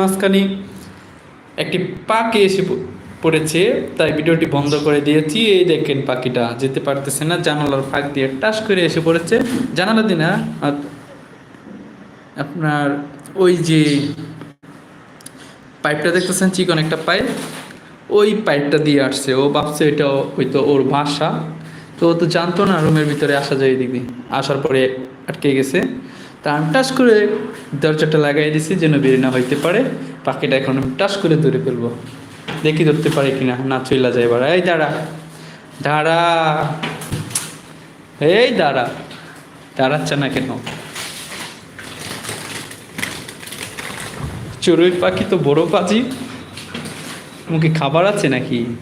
মাঝখানে একটি পাখি এসে পড়েছে, তাই ভিডিওটি বন্ধ করে দিয়েছি। এই দেখেন পাখিটা যেতে পারতেছে না, জানালার ফাঁক দিয়ে টাস করে এসে পড়েছে। জানালা দিয়ে না আপনার ওই যে পাইপটা দেখতেছেন, চিকন একটা পাইপ। ওই পাইপটা দিয়ে আসছে, ও ভাবছে এটা হয়তো ওর বাসা। তো ও তো জানতো না রুমের ভিতরে আসা যায় দিদি আসার পরে আটকে গেছে। আমি টাস করে দরজাটা লাগাই দিছি যেন বেরিয়ে না হইতে পারে। পাখিটা এখন টাস করে ধরে ফেলব। দেখি ধরতে পারে কিনা, না চইলা যায় এবার। এই দাঁড়া দাঁড়া। এই দাঁড়া, দাঁড়াচ্ছে না কেন? চড়ুই পাখি তো বড় পাখি মুখে খাবার আছে নাকি?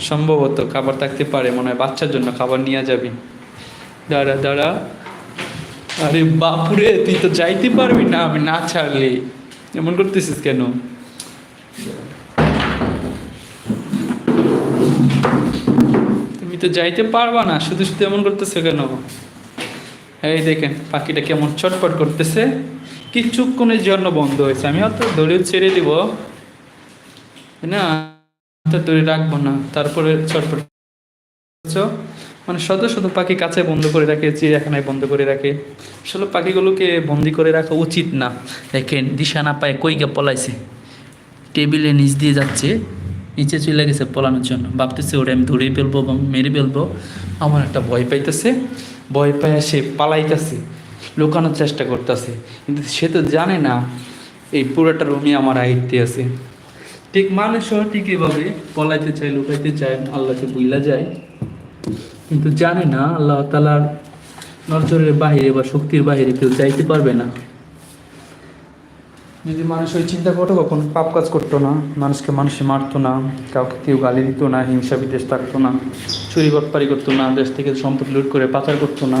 সম্ভবত খাবার থাকতে পারে, মনে হয় বাচ্চার জন্য খাবার নিয়ে যাবি। দাঁড়া দাঁড়া। আরে বাপুরে, তুই তো যাইতে পারবি না, আমি না ছাড়লে। এমন করতেছিস কেন? তুমি তো যাইতে পারবা না, শুধু শুধু এমন করতেছে কেন? এই দেখেন, পাখিটা কেমন ছটপট করতেছে। কিছুক্ষণের জন্য বন্ধ হয়েছে? আমি হয়তো ধরে ছেড়ে দিব। না তো ধরে রাখব না, তারপরে করছ। মানে শত শত পাখি কাছে বন্ধ করে রাখে, চিড়িয়াখানায় বন্ধ করে রাখে। আসলে পাখিগুলোকে বন্দি করে রাখা উচিত না। দেখেন, দিশা না পায় কই গে পলাইছে। টেবিলে নিচ দিয়ে যাচ্ছে, নিচে চলে গেছে পলানোর জন্য। ভাবতেছে ওটা আমি ধরেই ফেলব এবং মেরে ফেলব। আমার একটা ভয় পাইতেছে। ভয় পায় সে পালাইতেছে, লুকানোর চেষ্টা করতেছে। কিন্তু সে তো জানে না, এই পুরোটা রুমই আমার আয়ত্তে আছে। ঠিক মানুষও ঠিক এভাবে পলাইতে চায়, লুকাইতে চায়, আল্লাহকে বুইলা যায়। কিন্তু জানে না, আল্লাহ তালার নজরের বাহিরে বা শক্তির বাহিরে কেউ যাইতে পারবে না। যদি মানুষ ওই চিন্তা করতো, কখন পাপ কাজ করতো না, মানুষকে মানুষে মারতো না, কাউকে কেউ গালি দিত না, হিংসা বিদেশ থাকতো না, চুরি বটপারি করতো না, দেশ থেকে সম্পদ লুট করে পাচার করতো না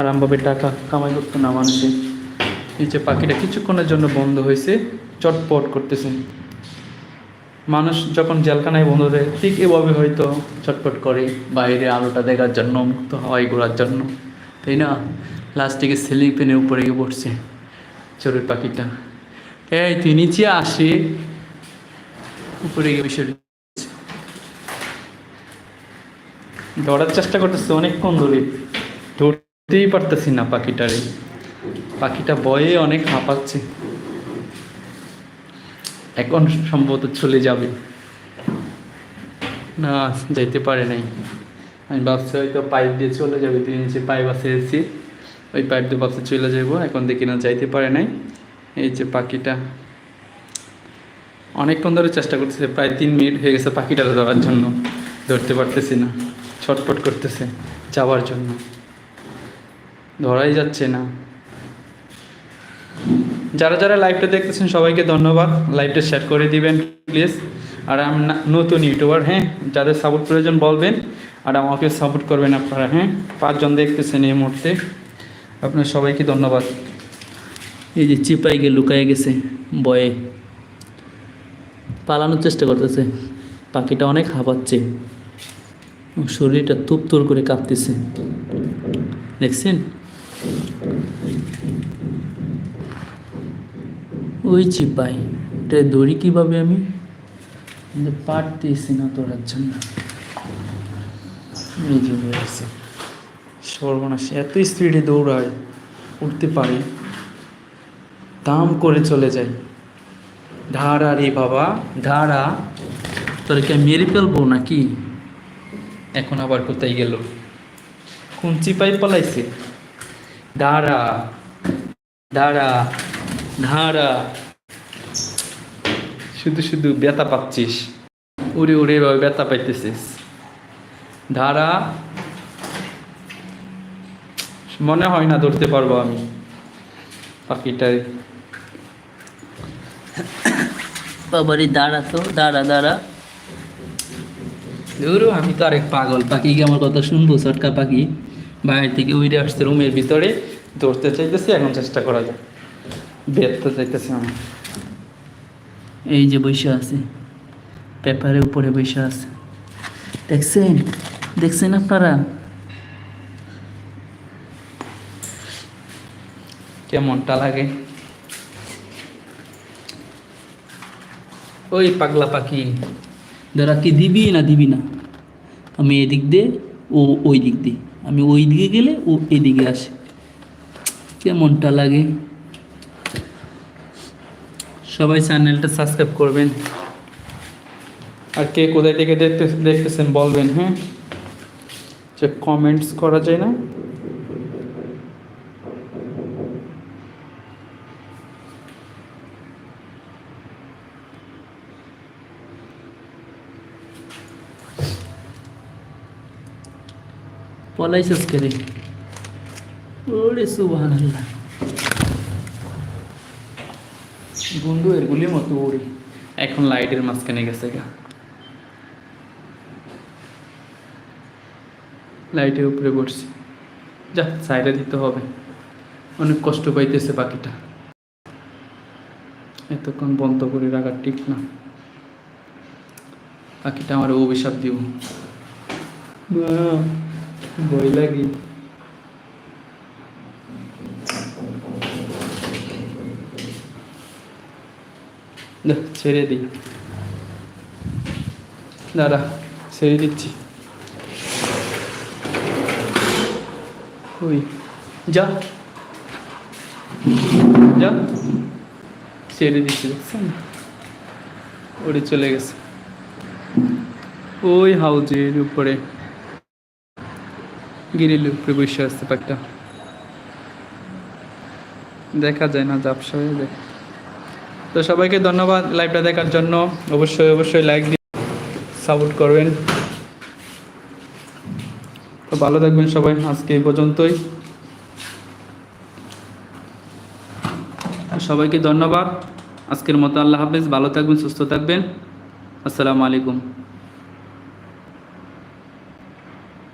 আরামভাবে টাকা কামাই করতো না মানুষে। এই যে পাখিটা কিছুক্ষণের জন্য বন্ধ হয়েছে, চটপট করতেছে। মানুষ যখন জেলখানায় বন্ধ দেয় ঠিক এভাবে হয়তো চটপট করে বাইরে আলোটা দেখার জন্য, মুক্ত হাওয়াই ঘোরার জন্য। তাই না? লাস্টিকে সিলিং ফ্যানের উপরে গিয়ে পড়ছে চড়ুই পাখিটা। এই, তুই নিচে আসে উপরে গিয়ে বিষয় ধরার চেষ্টা করতেছে অনেকক্ষণ ধরে। ধরতেই পারতেছি না পাখিটারে। পাখিটা বয়ে অনেক হাঁপাচ্ছে। এখন সম্ভবত চলে যাবে। না, যাইতে পারে নাই। আমি ভাবছি হয়তো পাইপ দিয়ে চলে যাবে তুই নিচে পাইপ আছে এসেছি ওই পাইপ দিয়ে ভাবছি চলে যাব এখন দেখি না যাইতে পারে নাই। এই যে পাখিটা। অনেকক্ষণ ধরে চেষ্টা করতেছে, প্রায় তিন মিনিট হয়ে গেছে পাখিটা ধরার জন্য। ধরতে পারতেছি না, ছটপট করতেছে যাওয়ার জন্য। ধরাই যাচ্ছে না। যারা যারা লাইভটা দেখতেছেন, সবাইকে ধন্যবাদ। লাইভটা শেয়ার করে দিবেন প্লিজ আর আমি নতুন ইউটিউবার হ্যাঁ? যাদের সাপোর্ট প্রয়োজন বলবেন, আর আমাকে সাপোর্ট করবেন আপনারা হ্যাঁ? পাঁচজন দেখতেছেন এই মুহূর্তে। আপনার সবাইকে ধন্যবাদ। এই যে চিপাই গিয়ে লুকায় গেছে বয়ে। পালানোর চেষ্টা করতেছে। পাখিটা অনেক হাঁপাচ্ছে। শরীরটা তুপ তুর করে কাঁপতেছে। দেখছেন? ওই চিপাই, এটা দড়ি কীভাবে আমি? পারতেছি না তোরার জন্য। সর্বনাশ, এত স্পিডে দৌড়ায়, উঠতে পারে। দাম করে চলে যায়। ধারা রে বাবা, ধারা। তোরকে মেরে ফেলব নাকি? এখন আবার কোথায় গেল? কোন চিপাই পালাইছে? দাঁড়া দাঁড়া ধারা। শুধু শুধু ব্যথা পাচ্ছিস। উড়ে উড়ে এভাবে ব্যথা পাইতেছিস। ধারা। মনে হয় না ধরতে পারব আমি পাখিটার। বাবারে দাঁড়া তো দাঁড়া দাঁড়া। ধরো আমি তো আরেক পাগল পাখি কি আমার কথা শুনব? চটকা পাখি। বাইরে থেকে উইরে আসছে রুমের ভিতরে। ধরতে চাইতেছি এখন চেষ্টা করা যায় চাইতেছে আমার। এই যে বৈশা আছে পেপারের উপরে বৈশা আছে। দেখছেন? দেখছেন আপনারা? কেমনটা লাগে? ওই পাগলা পাখি। দাঁড়া কি দিবি না দিবি না? আমি এদিক দিয়ে ও ওই দিক দিয়ে। আমি ওই দিকে গেলে ও এদিকে আসে। কেমনটা লাগে? সবাই চ্যানেলটা সাবস্ক্রাইব করবেন। আর কে কোথায় থেকে দেখতে দেখতেছেন বলবেন হ্যাঁ? যে কমেন্টস করা যায় না? পলাইছিস কে রে? ওরে সুবহান বন্ধু এরগুলির মতো ওড়ি এখন লাইটের মাঝখানে গেছে গা। লাইটের উপরে পড়ছি যা সাইডে দিতে হবে। অনেক কষ্ট পাইতেছে পাখিটা এতক্ষণ বন্ধ করে রাখা ঠিক না। পাখিটা আমার অভিশাপ দিব। ভয় লাগে। ছেড়ে দিই দাঁড়া ছেড়ে দিচ্ছি ওই যা যা ছেড়ে দিচ্ছি দেখছেন ওরে চলে গেছে ওই হাউজের উপরে গিরিল উপরে বসে আসছে পাখটা দেখা যায় না জাপসা যায় তো সবাইকে ধন্যবাদ লাইভটা দেখার জন্য। অবশ্যই অবশ্যই লাইক দিয়ে সাপোর্ট করবেন। তো ভালো থাকবেন সবাই, আজকে এই পর্যন্তই। সবাইকে ধন্যবাদ। আজকের মতো আল্লাহ হাফেজ। ভালো থাকবেন, সুস্থ থাকবেন। আসসালামু আলাইকুম।